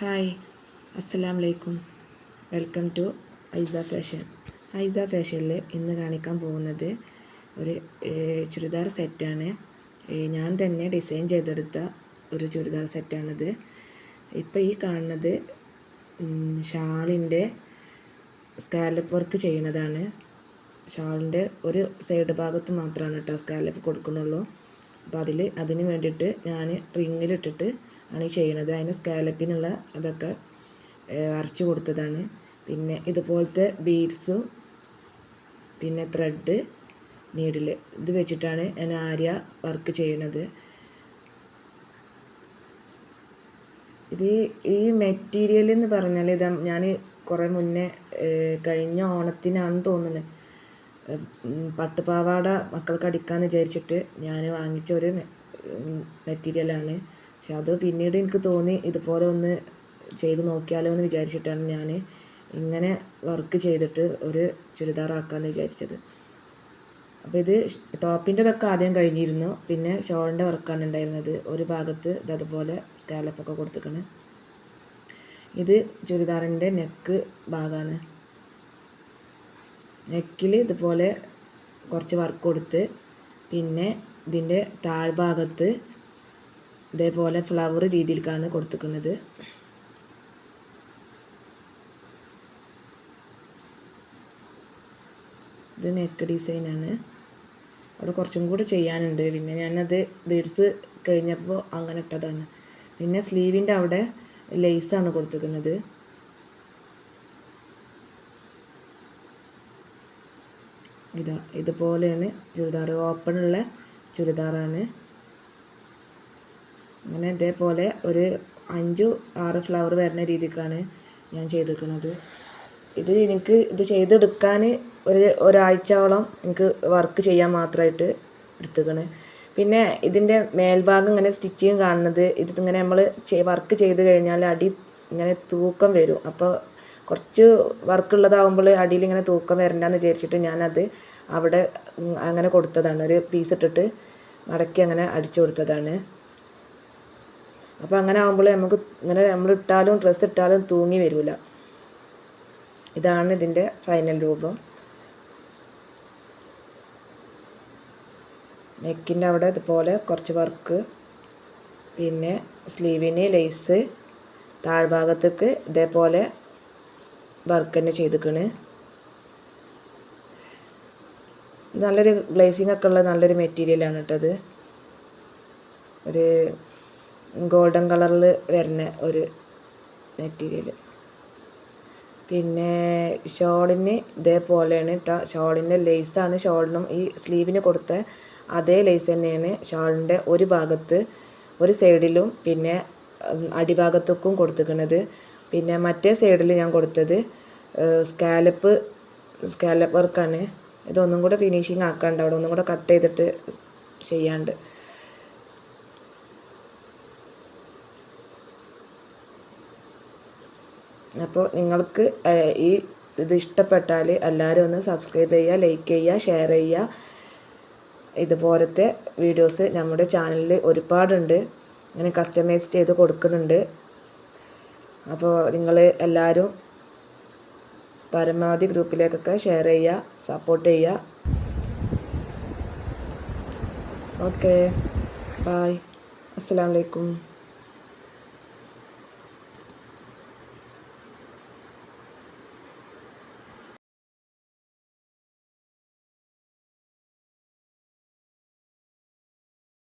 Hi അസ്സലാം വലൈക്കും welcome to Aisa fashion Aisa ഫാഷനിൽ ഇന്ന് കാണിക്കാൻ പോകുന്നത് ഒരു ചുരിദാർ സെറ്റാണ്. ഞാൻ തന്നെ ഡിസൈൻ ചെയ്തെടുത്ത ഒരു ചുരിദാർ സെറ്റാണിത്. ഇപ്പോൾ ഈ കാണുന്നത് ഷാളിന്റെ സ്കാലപ്പ് വർക്ക് ചെയ്യുന്നതാണ്. ഷാളിന്റെ ഒരു സൈഡ് ഭാഗത്ത് മാത്രമാണ് കേട്ടോ സ്കാലപ്പ് കൊടുക്കുന്നുള്ളൂ. അപ്പോൾ അതിൽ അതിന് വേണ്ടിയിട്ട് ഞാൻ റിങ്ങിലിട്ടിട്ട് ആണ് ചെയ്യണത്. അതിന് സ്കാലപ്പിനുള്ള അതൊക്കെ വരച്ചു കൊടുത്തതാണ്. പിന്നെ ഇതുപോലത്തെ ബീഡ്സും പിന്നെ ത്രെഡ് നീഡിൽ ഇത് വെച്ചിട്ടാണ് ഞാൻ ആര്യ വർക്ക് ചെയ്യണത്. ഇത് ഈ മെറ്റീരിയൽ എന്ന് പറഞ്ഞാൽ ഇത് ഞാൻ കുറേ മുന്നേ കഴിഞ്ഞ ഓണത്തിനാണെന്ന് തോന്നുന്നത് പട്ടുപാവാട മക്കൾക്ക് അടിക്കാമെന്ന് വിചാരിച്ചിട്ട് ഞാൻ വാങ്ങിച്ച ഒരു മെറ്റീരിയലാണ്. പക്ഷെ അത് പിന്നീട് എനിക്ക് തോന്നി ഇതുപോലെ ഒന്ന് ചെയ്ത് നോക്കിയാലോ എന്ന് വിചാരിച്ചിട്ടാണ് ഞാൻ ഇങ്ങനെ വർക്ക് ചെയ്തിട്ട് ഒരു ചുരിദാറാക്കാമെന്ന് വിചാരിച്ചത്. അപ്പോൾ ഇത് ടോപ്പിന്റെതൊക്കെ ആദ്യം കഴിഞ്ഞിരുന്നു. പിന്നെ ഷോളിന്റെ വർക്കാണ് ഉണ്ടായിരുന്നത്. ഒരു ഭാഗത്ത് ഇത് അതുപോലെ സ്കാലപ്പൊക്കെ കൊടുത്തിക്കണ്. ഇത് ചുരിദാറിന്റെ നെക്ക് ഭാഗമാണ് നെക്കിൽ ഇതുപോലെ കുറച്ച് വർക്ക് കൊടുത്ത് പിന്നെ ഇതിന്റെ താഴ്ഭാഗത്ത് ഇതേപോലെ ഫ്ലവർ രീതിയിലേക്കാണ് കൊടുത്തിരിക്കുന്നത് ഇത് നെക്ക് ഡിസൈനാണ് അവിടെ കുറച്ചും കൂടി ചെയ്യാനുണ്ട്. പിന്നെ ഞാനത് ബീഡ്സ് കഴിഞ്ഞപ്പോൾ അങ്ങനെ ഇട്ടതാണ്. പിന്നെ സ്ലീവിന്റെ അവിടെ ലേസാണ് കൊടുത്തിരിക്കുന്നത്. ഇതാ ഇതുപോലെയാണ് ചുരിദാർ ഓപ്പണുള്ള ചുരിദാറാണ്. അങ്ങനെ ഇതേപോലെ ഒരു അഞ്ചു ആറ് ഫ്ലവർ വരുന്ന രീതിക്കാണ് ഞാൻ ചെയ്തിരിക്കുന്നത്. ഇത് എനിക്ക് ഇത് ചെയ്തെടുക്കാൻ ഒരു ഒരാഴ്ചയോളം എനിക്ക് വർക്ക് ചെയ്യാൻ മാത്രമായിട്ട് എടുത്തേക്കണ് പിന്നെ ഇതിന്റെ മേൽഭാഗം ഇങ്ങനെ സ്റ്റിച്ചിങ് കാണുന്നത്. ഇത് ഇങ്ങനെ നമ്മൾ വർക്ക് ചെയ്ത് കഴിഞ്ഞാൽ അടി ഇങ്ങനെ തൂക്കം വരും. അപ്പോൾ കുറച്ച് വർക്ക് ഉള്ളതാകുമ്പോൾ അടിയിൽ ഇങ്ങനെ തൂക്കം വരണ്ടെന്ന് വിചാരിച്ചിട്ട് ഞാനത് അവിടെ അങ്ങനെ കൊടുത്തതാണ്. ഒരു പീസ് ഇട്ടിട്ട് മടക്കി അങ്ങനെ അടിച്ചു കൊടുത്തതാണ്. അപ്പോൾ അങ്ങനെ ആകുമ്പോൾ നമുക്ക് ഇങ്ങനെ നമ്മൾ ഇട്ടാലും ഡ്രസ്സ് ഇട്ടാലും തൂങ്ങി വരില്ല ഇതാണ് ഇതിന്റെ ഫൈനൽ രൂപം. നെക്കിന്റെ അവിടെ ഇതുപോലെ കുറച്ച് വർക്ക് പിന്നെ സ്ലീവിന് ലേസ് താഴ്ഭാഗത്തേക്ക് ഇതേപോലെ വർക്ക് തന്നെ ചെയ്തിക്കണ്. നല്ലൊരു ഗ്ലേസിങ് ഒക്കെ ഉള്ള നല്ലൊരു മെറ്റീരിയലാണ് കേട്ടത് ഒരു ഗോൾഡൻ കളറിൽ വരുന്ന ഒരു മെറ്റീരിയൽ പിന്നെ ഷോളിന് ഇതേപോലെയാണ് കേട്ടോ ഷോളിന്റെ ലേസാണ് ഷോളിനും ഈ സ്ലീവിന് കൊടുത്ത അതേ ലേസ് തന്നെയാണ്. ഷോളിന്റെ ഒരു ഭാഗത്ത് ഒരു സൈഡിലും പിന്നെ അടിഭാഗത്തേക്കും കൊടുത്തിരിക്കുന്നത്. പിന്നെ മറ്റേ സൈഡിൽ ഞാൻ കൊടുത്തത് സ്കാലപ്പ് സ്കാലപ്പ് വർക്കാണ് ഇതൊന്നും കൂടെ ഫിനിഷിങ് ആക്കാണ്ട് അവിടെ ഒന്നും കൂടെ കട്ട് ചെയ്തിട്ട് ചെയ്യാണ്ട്. അപ്പോൾ നിങ്ങൾക്ക് ഈ ഇത് ഇഷ്ടപ്പെട്ടാൽ എല്ലാവരും ഒന്ന് സബ്സ്ക്രൈബ് ചെയ്യുക ലൈക്ക് ചെയ്യുക ഷെയർ ചെയ്യുക. ഇതുപോലത്തെ വീഡിയോസ് നമ്മുടെ ചാനലിൽ ഒരുപാടുണ്ട്. ഇങ്ങനെ കസ്റ്റമൈസ് ചെയ്ത് കൊടുക്കുന്നുണ്ട്. അപ്പോൾ നിങ്ങൾ എല്ലാവരും പരമാവധി ഗ്രൂപ്പിലേക്കൊക്കെ ഷെയർ ചെയ്യുക സപ്പോർട്ട് ചെയ്യുക. ഓക്കെ ബായ് അസ്സാം വലൈക്കും